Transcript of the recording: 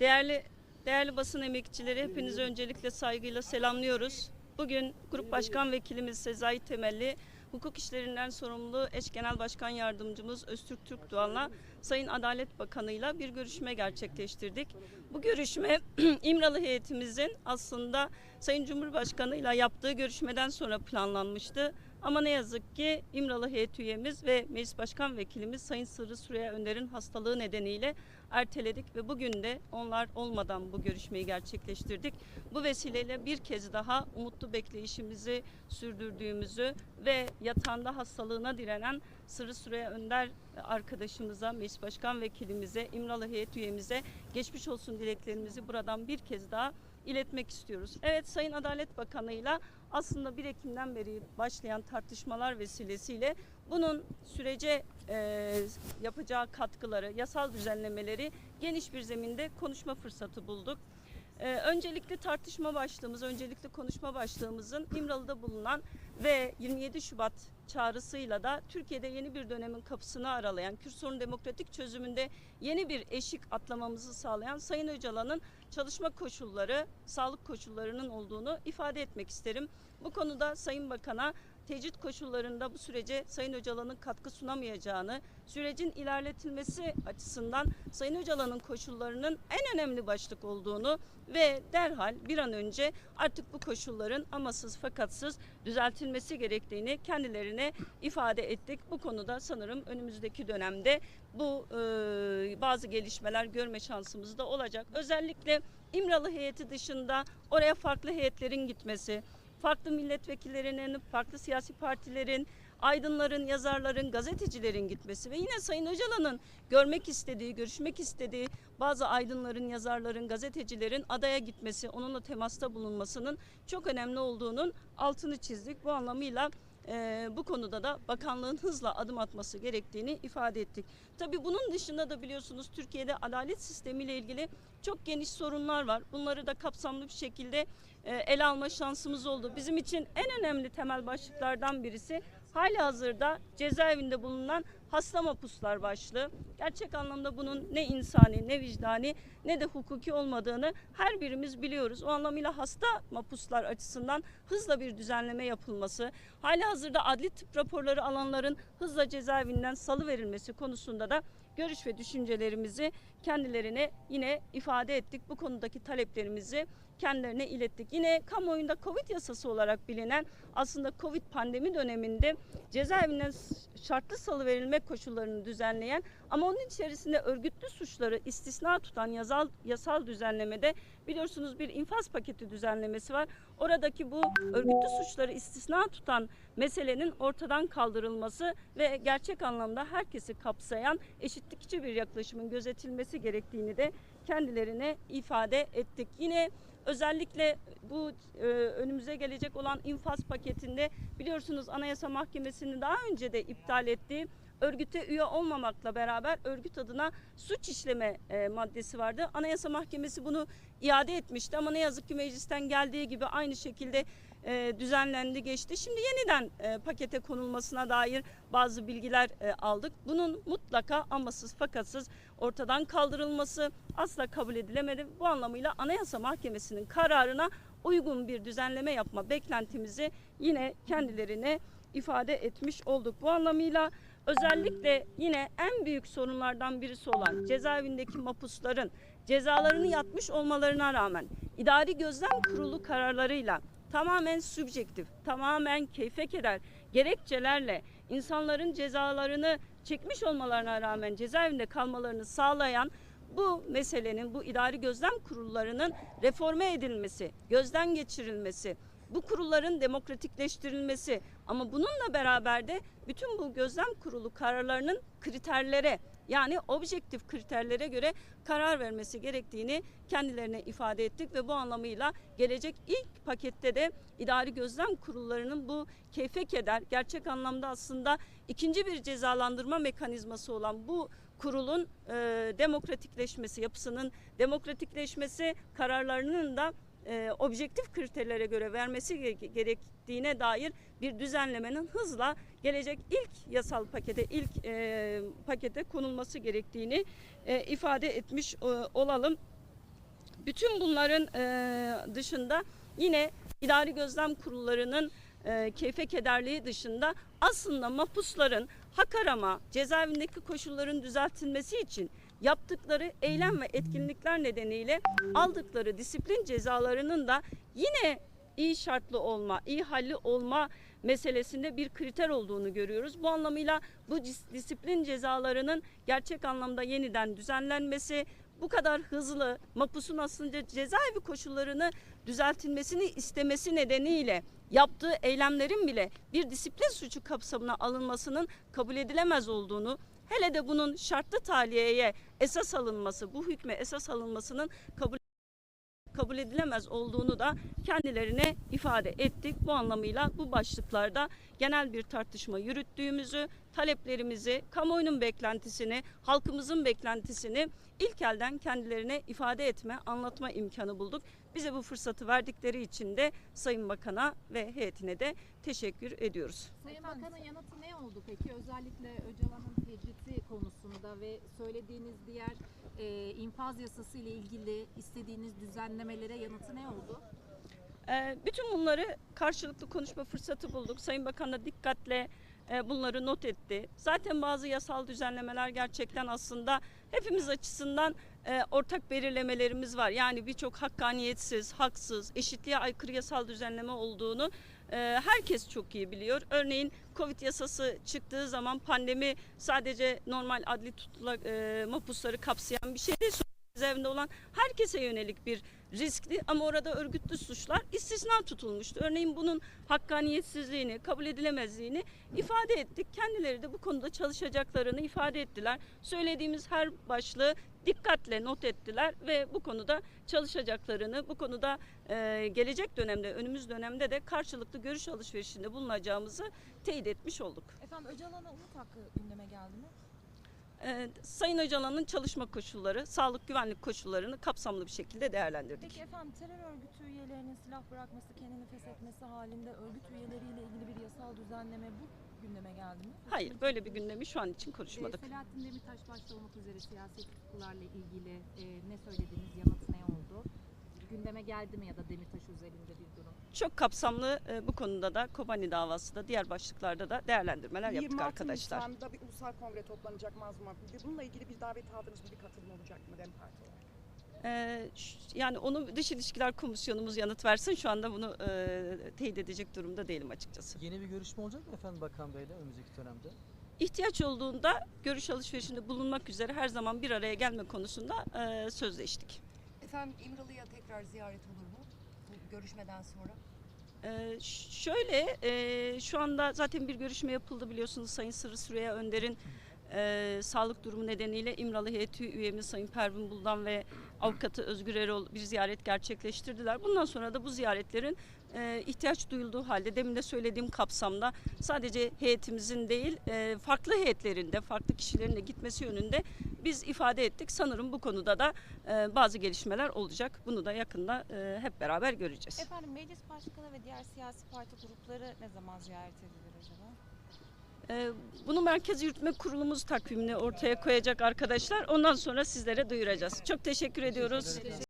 Değerli değerli basın emekçileri hepinizi öncelikle saygıyla selamlıyoruz. Bugün Grup Başkan Vekilimiz Sezai Temelli, hukuk işlerinden sorumlu eş genel başkan yardımcımız Öztürk Türk Doğan'la Sayın Adalet Bakanı'yla bir görüşme gerçekleştirdik. Bu görüşme İmralı heyetimizin aslında Sayın Cumhurbaşkanı'yla yaptığı görüşmeden sonra planlanmıştı. Ama ne yazık ki İmralı heyet üyemiz ve Meclis Başkan Vekilimiz Sayın Sırrı Süreyya Önder'in hastalığı nedeniyle erteledik ve bugün de onlar olmadan bu görüşmeyi gerçekleştirdik. Bu vesileyle bir kez daha umutlu bekleyişimizi sürdürdüğümüzü ve yatağında hastalığına direnen Sırrı Süreyya Önder arkadaşımıza, Meclis Başkan Vekilimize, İmralı heyet üyemize geçmiş olsun dileklerimizi buradan bir kez daha iletmek istiyoruz. Evet Sayın Adalet Bakanı'yla aslında 1 Ekim'den beri başlayan tartışmalar vesilesiyle bunun sürece e, yapacağı katkıları, yasal düzenlemeleri geniş bir zeminde konuşma fırsatı bulduk. E, öncelikle tartışma başlığımız, öncelikle konuşma başlığımızın İmralı'da bulunan ve 27 Şubat çağrısıyla da Türkiye'de yeni bir dönemin kapısını aralayan, Kürt sorunu demokratik çözümünde yeni bir eşik atlamamızı sağlayan Sayın Öcalan'ın çalışma koşulları, sağlık koşullarının olduğunu ifade etmek isterim. Bu konuda Sayın Bakan'a tecrit koşullarında bu sürece Sayın Öcalan'ın katkı sunamayacağını, sürecin ilerletilmesi açısından Sayın Öcalan'ın koşullarının en önemli başlık olduğunu ve derhal bir an önce artık bu koşulların amasız fakatsız düzeltilmesi gerektiğini kendilerine ifade ettik. Bu konuda sanırım önümüzdeki dönemde bu e, bazı gelişmeler görme şansımız da olacak. Özellikle İmralı heyeti dışında oraya farklı heyetlerin gitmesi, farklı milletvekillerinin, farklı siyasi partilerin, aydınların, yazarların, gazetecilerin gitmesi ve yine Sayın Öcalan'ın görmek istediği, görüşmek istediği bazı aydınların, yazarların, gazetecilerin adaya gitmesi, onunla temasta bulunmasının çok önemli olduğunun altını çizdik. Bu anlamıyla e, bu konuda da bakanlığın hızla adım atması gerektiğini ifade ettik. Tabii bunun dışında da biliyorsunuz Türkiye'de adalet sistemiyle ilgili çok geniş sorunlar var. Bunları da kapsamlı bir şekilde e, ele alma şansımız oldu. Bizim için en önemli temel başlıklardan birisi hali hazırda cezaevinde bulunan hasta mapuslar başlığı. Gerçek anlamda bunun ne insani ne vicdani ne de hukuki olmadığını her birimiz biliyoruz. O anlamıyla hasta mapuslar açısından hızla bir düzenleme yapılması, hali hazırda adli tıp raporları alanların hızla cezaevinden salı verilmesi konusunda da görüş ve düşüncelerimizi kendilerine yine ifade ettik. Bu konudaki taleplerimizi kendilerine ilettik. Yine kamuoyunda Covid yasası olarak bilinen aslında Covid pandemi döneminde cezaevinden şartlı salı verilme koşullarını düzenleyen ama onun içerisinde örgütlü suçları istisna tutan yasal, yasal düzenlemede biliyorsunuz bir infaz paketi düzenlemesi var. Oradaki bu örgütlü suçları istisna tutan meselenin ortadan kaldırılması ve gerçek anlamda herkesi kapsayan eşitlikçi bir yaklaşımın gözetilmesi gerektiğini de kendilerine ifade ettik. Yine özellikle bu e, önümüze gelecek olan infaz paketinde biliyorsunuz Anayasa Mahkemesi'nin daha önce de iptal ettiği örgüte üye olmamakla beraber örgüt adına suç işleme e, maddesi vardı. Anayasa Mahkemesi bunu iade etmişti ama ne yazık ki meclisten geldiği gibi aynı şekilde e, düzenlendi geçti. Şimdi yeniden e, pakete konulmasına dair bazı bilgiler e, aldık. Bunun mutlaka amasız fakatsız ortadan kaldırılması asla kabul edilemedi. Bu anlamıyla Anayasa Mahkemesi'nin kararına uygun bir düzenleme yapma beklentimizi yine kendilerine ifade etmiş olduk. Bu anlamıyla özellikle yine en büyük sorunlardan birisi olan cezaevindeki mapusların cezalarını yatmış olmalarına rağmen idari gözlem kurulu kararlarıyla tamamen sübjektif, tamamen keyfe keder gerekçelerle insanların cezalarını çekmiş olmalarına rağmen cezaevinde kalmalarını sağlayan bu meselenin, bu idari gözlem kurullarının reforme edilmesi, gözden geçirilmesi, bu kurulların demokratikleştirilmesi ama bununla beraber de bütün bu gözlem kurulu kararlarının kriterlere yani objektif kriterlere göre karar vermesi gerektiğini kendilerine ifade ettik ve bu anlamıyla gelecek ilk pakette de idari gözlem kurullarının bu keyfe keder gerçek anlamda aslında ikinci bir cezalandırma mekanizması olan bu kurulun e, demokratikleşmesi, yapısının demokratikleşmesi kararlarının da e, objektif kriterlere göre vermesi ge- gerektiğine dair bir düzenlemenin hızla gelecek ilk yasal pakete ilk e, pakete konulması gerektiğini e, ifade etmiş e, olalım. Bütün bunların e, dışında yine idari gözlem kurullarının e, keyfe kederliği dışında aslında mahpusların hak arama, cezaevindeki koşulların düzeltilmesi için yaptıkları eylem ve etkinlikler nedeniyle aldıkları disiplin cezalarının da yine iyi şartlı olma, iyi halli olma meselesinde bir kriter olduğunu görüyoruz. Bu anlamıyla bu dis- disiplin cezalarının gerçek anlamda yeniden düzenlenmesi, bu kadar hızlı mapusun aslında cezaevi koşullarını düzeltilmesini istemesi nedeniyle yaptığı eylemlerin bile bir disiplin suçu kapsamına alınmasının kabul edilemez olduğunu hele de bunun şartlı taliyeye esas alınması, bu hükme esas alınmasının kabul kabul edilemez olduğunu da kendilerine ifade ettik. Bu anlamıyla bu başlıklarda genel bir tartışma yürüttüğümüzü, taleplerimizi, kamuoyunun beklentisini, halkımızın beklentisini ilk elden kendilerine ifade etme, anlatma imkanı bulduk. Bize bu fırsatı verdikleri için de Sayın Bakan'a ve heyetine de teşekkür ediyoruz. Sayın Bakan'ın yanıtı ne oldu peki? Özellikle Öcalan'ın tecridi konusunda ve söylediğiniz diğer e, infaz yasası ile ilgili istediğiniz düzenlemelere yanıtı ne oldu? Ee, bütün bunları karşılıklı konuşma fırsatı bulduk. Sayın Bakan da dikkatle e, bunları not etti. Zaten bazı yasal düzenlemeler gerçekten aslında hepimiz açısından e, ortak belirlemelerimiz var. Yani birçok hakkaniyetsiz, haksız, eşitliğe aykırı yasal düzenleme olduğunu e, herkes çok iyi biliyor. Örneğin Covid yasası çıktığı zaman pandemi sadece normal adli tutula, e, kapsayan bir şey değil cezaevinde olan herkese yönelik bir riskli ama orada örgütlü suçlar istisna tutulmuştu. Örneğin bunun hakkaniyetsizliğini, kabul edilemezliğini ifade ettik. Kendileri de bu konuda çalışacaklarını ifade ettiler. Söylediğimiz her başlığı dikkatle not ettiler ve bu konuda çalışacaklarını, bu konuda e, gelecek dönemde, önümüz dönemde de karşılıklı görüş alışverişinde bulunacağımızı teyit etmiş olduk. Efendim Öcalan'a umut hakkı gündeme geldi mi? E, Sayın Öcalan'ın çalışma koşulları, sağlık güvenlik koşullarını kapsamlı bir şekilde değerlendirdik. Peki efendim terör örgütü üyelerinin silah bırakması, kendini feshetmesi halinde örgüt üyeleriyle ilgili bir yasal düzenleme bu gündeme geldi mi? Hayır, böyle bir gündemi şu an için E, konuşmadık. Selahattin Demirtaş başta olmak üzere siyasi tutkularla ilgili e, ne söylediğiniz yanıt ne oldu? Gündeme geldi mi ya da Demirtaş üzerinde bir durum? Çok kapsamlı e, bu konuda da Kobani davası da diğer başlıklarda da değerlendirmeler yaptık 26 arkadaşlar. Nisan'da bir ulusal kongre toplanacak Mazlum abi. Bununla ilgili bir davet aldınız mı? Bir katılım olacak mı Dem Parti olarak? E, ş- yani onu Dış İlişkiler Komisyonumuz yanıt versin. Şu anda bunu e, teyit edecek durumda değilim açıkçası. Yeni bir görüşme olacak mı efendim Bakan Bey'le önümüzdeki dönemde? İhtiyaç olduğunda görüş alışverişinde bulunmak üzere her zaman bir araya gelme konusunda e, sözleştik. Efendim İmralı'ya tekrar ziyaret olur mu? Bu görüşmeden sonra. Ee, şöyle e, şu anda zaten bir görüşme yapıldı biliyorsunuz Sayın Sırrı Süreyya Önder'in e, sağlık durumu nedeniyle İmralı heyeti üyemiz Sayın Pervin Buldan ve avukatı Özgür Erol bir ziyaret gerçekleştirdiler. Bundan sonra da bu ziyaretlerin e, ihtiyaç duyulduğu halde demin de söylediğim kapsamda sadece heyetimizin değil e, farklı heyetlerinde farklı kişilerin de gitmesi yönünde biz ifade ettik. Sanırım bu konuda da e, bazı gelişmeler olacak. Bunu da yakında e, hep beraber göreceğiz. Efendim meclis başkanı ve diğer siyasi parti grupları ne zaman ziyaret edilir acaba? Ee, Bunu Merkez Yürütme Kurulumuz takvimini ortaya koyacak arkadaşlar. Ondan sonra sizlere duyuracağız. Çok teşekkür ediyoruz.